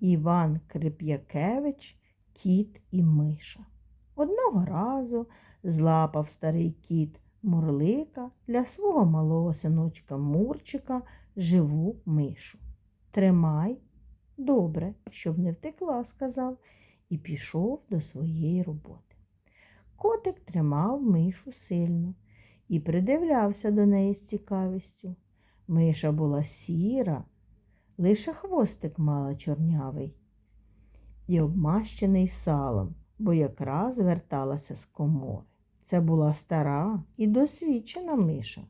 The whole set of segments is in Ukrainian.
Іван Крип'якевич, кіт і миша. Одного разу злапав старий кіт Мурлика для свого малого синочка Мурчика живу мишу. Тримай, добре, щоб не втекла, сказав, і пішов до своєї роботи. Котик тримав мишу сильно і придивлявся до неї з цікавістю. Миша була сіра, лише хвостик мала чорнявий і обмащений салом, бо якраз верталася з комори. Це була стара і досвідчена миша.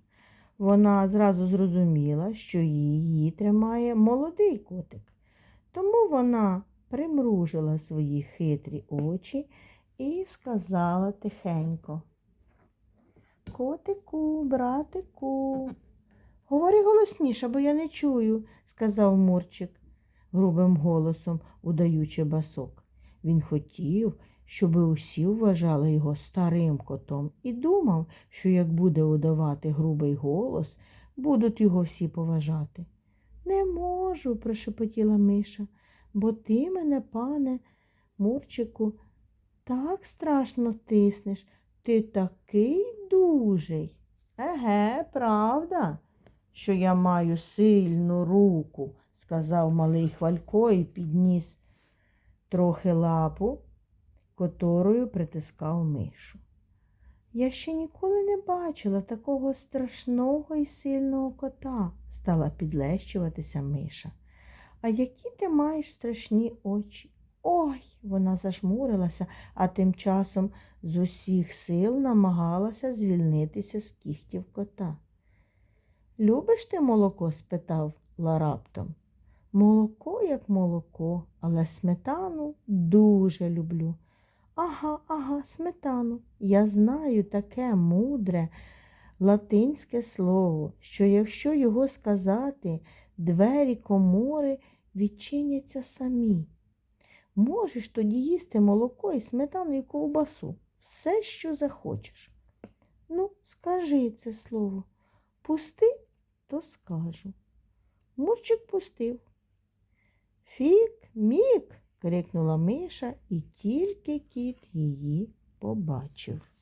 Вона зразу зрозуміла, що її тримає молодий котик. Тому вона примружила свої хитрі очі і сказала тихенько. Котику, братику, говори голосніше, бо я не чую, сказав Мурчик грубим голосом, удаючи басок. Він хотів, щоби усі вважали його старим котом, і думав, що як буде удавати грубий голос, будуть його всі поважати. Не можу, прошепотіла Миша, бо ти мене, пане Мурчику, так страшно тиснеш. Ти такий дужий. Еге, правда, що я маю сильну руку, сказав малий Хвалько і підніс трохи лапу, которою притискав мишу. Я ще ніколи не бачила такого страшного і сильного кота, стала підлещуватися Миша. А які ти маєш страшні очі? Ой, вона зажмурилася, а тим часом з усіх сил намагалася звільнитися з кігтів кота. Любиш ти молоко? спитав раптом. Молоко, як молоко, але сметану дуже люблю. Ага, ага, сметану. Я знаю таке мудре латинське слово, що якщо його сказати, двері комори відчиняться самі. Можеш тоді їсти молоко і сметану і ковбасу, все, що захочеш. Ну, скажи це слово. Пусти, то скажу. Мурчик пустив. Фік, мік. крикнула Миша, і тільки кіт її побачив.